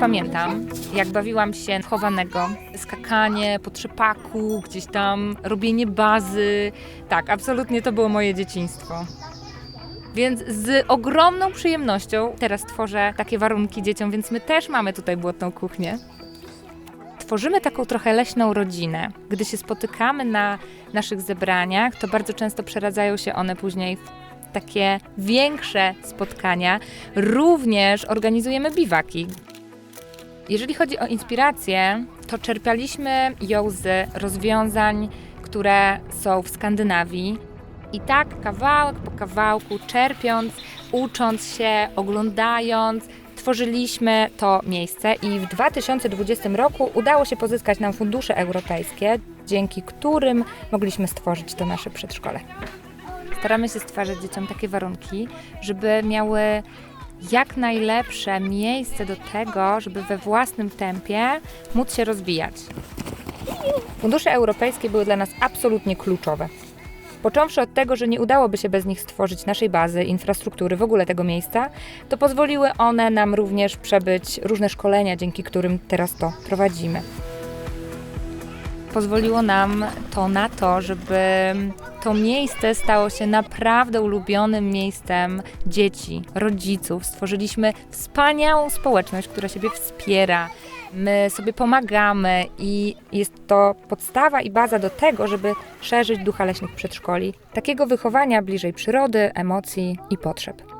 Pamiętam, jak bawiłam się chowanego, skakanie po trzepaku, gdzieś tam robienie bazy. Tak, absolutnie to było moje dzieciństwo. Więc z ogromną przyjemnością teraz tworzę takie warunki dzieciom, więc my też mamy tutaj błotną kuchnię. Tworzymy taką trochę leśną rodzinę. Gdy się spotykamy na naszych zebraniach, to bardzo często przeradzają się one później w takie większe spotkania. Również organizujemy biwaki, jeżeli chodzi o inspirację, to czerpaliśmy ją z rozwiązań, które są w Skandynawii. I tak kawałek po kawałku, czerpiąc, ucząc się, oglądając, tworzyliśmy to miejsce i w 2020 roku udało się pozyskać nam fundusze europejskie, dzięki którym mogliśmy stworzyć to nasze przedszkole. Staramy się stwarzać dzieciom takie warunki, żeby miały jak najlepsze miejsce do tego, żeby we własnym tempie móc się rozwijać. Fundusze europejskie były dla nas absolutnie kluczowe. Począwszy od tego, że nie udałoby się bez nich stworzyć naszej bazy, infrastruktury, w ogóle tego miejsca, to pozwoliły one nam również przebyć różne szkolenia, dzięki którym teraz to prowadzimy. Pozwoliło nam to na to, żeby to miejsce stało się naprawdę ulubionym miejscem dzieci, rodziców. Stworzyliśmy wspaniałą społeczność, która siebie wspiera. My sobie pomagamy i jest to podstawa i baza do tego, żeby szerzyć ducha leśnych przedszkoli, takiego wychowania bliżej przyrody, emocji i potrzeb.